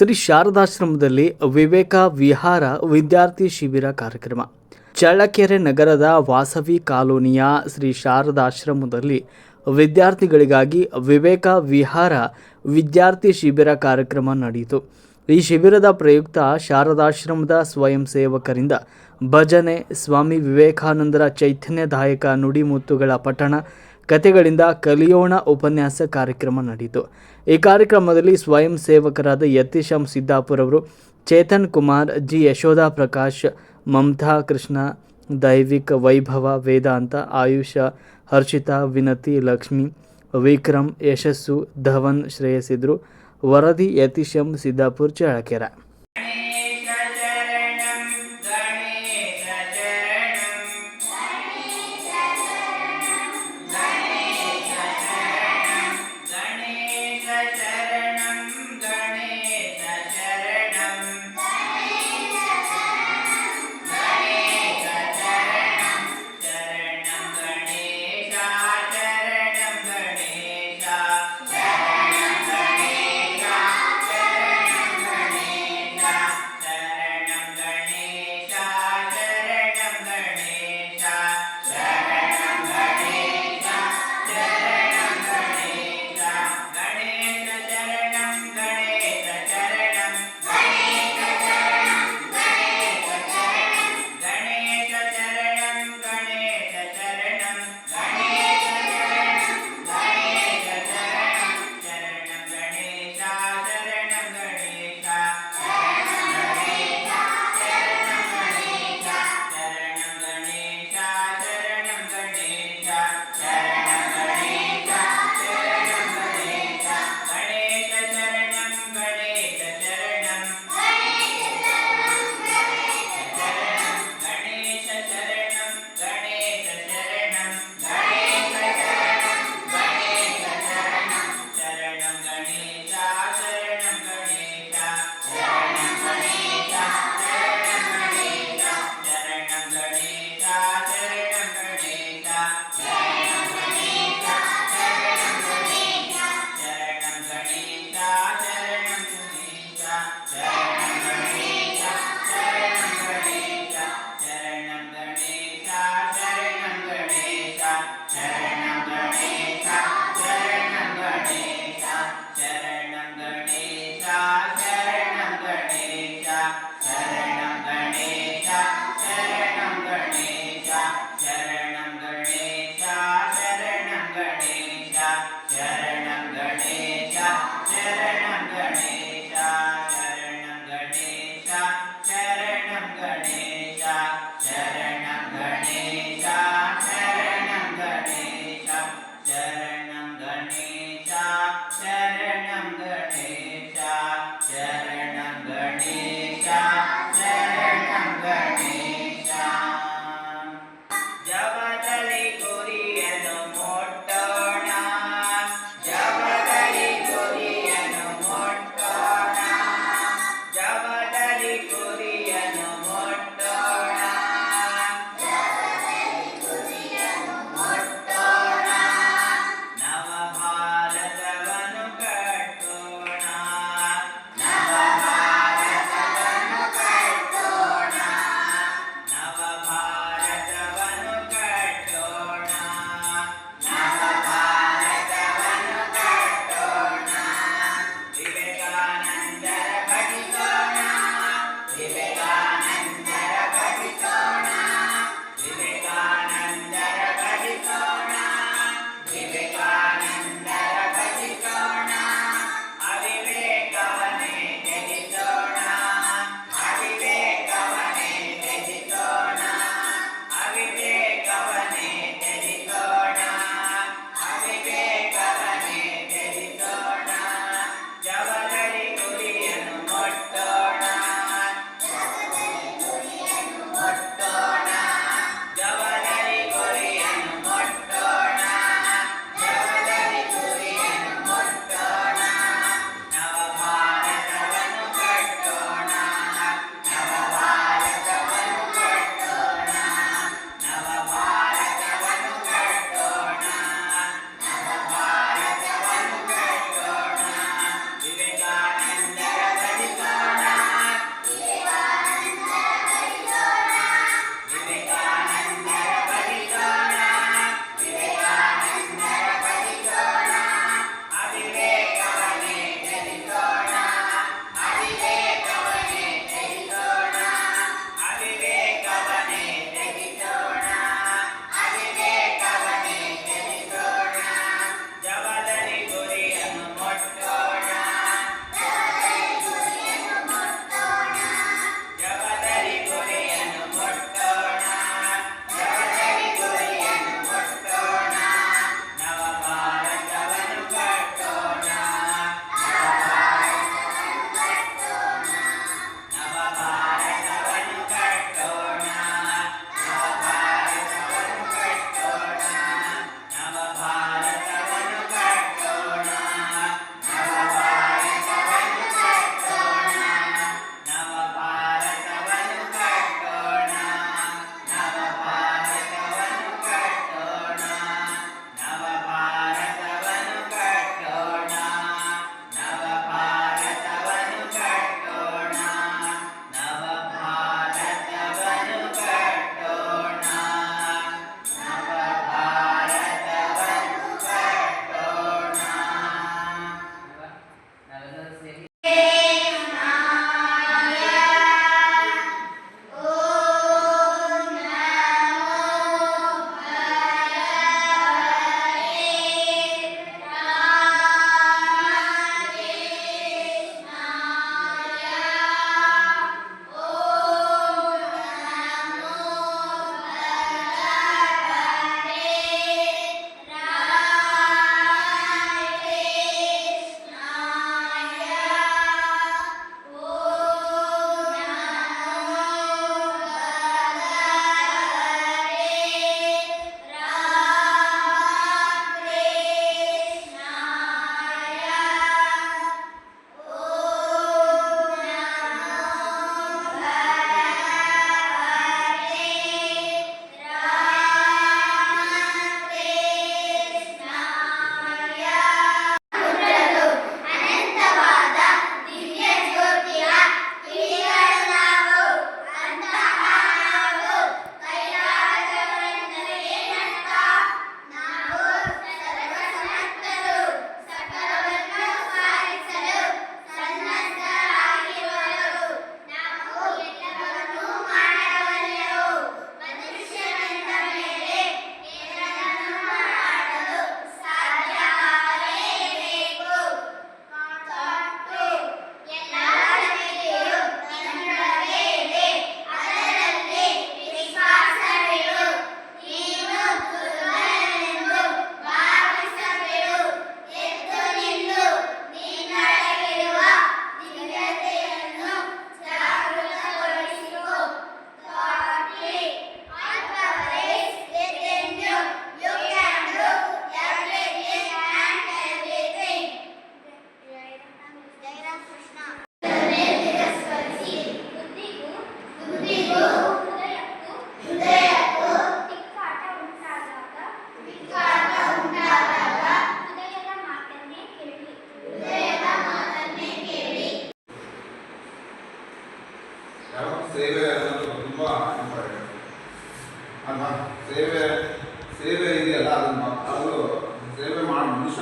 ಶ್ರೀ ಶಾರದಾಶ್ರಮದಲ್ಲಿ ವಿವೇಕ ವಿಹಾರ ವಿದ್ಯಾರ್ಥಿ ಶಿಬಿರ ಕಾರ್ಯಕ್ರಮ. ಚಳ್ಳಕೆರೆ ನಗರದ ವಾಸವಿ ಕಾಲೋನಿಯ ಶ್ರೀ ಶಾರದಾಶ್ರಮದಲ್ಲಿ ವಿದ್ಯಾರ್ಥಿಗಳಿಗಾಗಿ ವಿವೇಕ ವಿಹಾರ ವಿದ್ಯಾರ್ಥಿ ಶಿಬಿರ ಕಾರ್ಯಕ್ರಮ ನಡೆಯಿತು. ಈ ಶಿಬಿರದ ಪ್ರಯುಕ್ತ ಶಾರದಾಶ್ರಮದ ಸ್ವಯಂ ಸೇವಕರಿಂದ ಭಜನೆ, ಸ್ವಾಮಿ ವಿವೇಕಾನಂದರ ಚೈತನ್ಯದಾಯಕ ನುಡಿಮುತ್ತುಗಳ ಪಠಣ ಕತೆಗಳಿಂದ ಕಲಿಯೋಣ ಉಪನ್ಯಾಸ ಕಾರ್ಯಕ್ರಮ ನಡೆಯಿತು. ಈ ಕಾರ್ಯಕ್ರಮದಲ್ಲಿ ಸ್ವಯಂ ಸೇವಕರಾದ ಯತಿಶಂ ಸಿದ್ದಾಪುರ್ ಅವರು, ಚೇತನ್ ಕುಮಾರ್, ಜಿ. ಯಶೋಧ ಪ್ರಕಾಶ್, ಮಮತಾ ಕೃಷ್ಣ, ದೈವಿಕ ವೈಭವ, ವೇದಾಂತ, ಆಯುಷ, ಹರ್ಷಿತಾ, ವಿನತಿ, ಲಕ್ಷ್ಮಿ, ವಿಕ್ರಮ್, ಯಶಸ್ಸು, ಧವನ್ ಶ್ರೇಯಸಿದ್ರು ವರದಿ ಯತಿಶಂ ಸಿದ್ದಾಪುರ್ ಚಳ್ಳಕೆರೆ.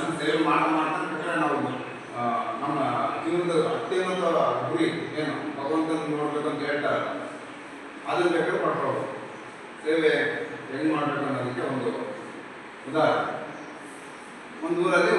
ಮನುಷ್ಯನ ಸೇವೆ ಮಾಡಿ ಮಾಡ್ತಾ ನಾವು ನಮ್ಮ ಜೀವನದ ಅತ್ಯುನ್ನತ ಗುರಿ ಏನು? ಭಗವಂತನ ನೋಡ್ಬೇಕಂತ ಹೇಳ್ತಾರೆ ಅದನ್ನು ಬೇಕಾದ್ರೆ ಪಡ್ಕೋಬೋದು ಸೇವೆ ಹೆಂಗ್ ಮಾಡಬೇಕು ಅನ್ನೋದಕ್ಕೆ ಒಂದು ಉದಾಹರಣೆ. ಒಂದು ಊರಲ್ಲಿ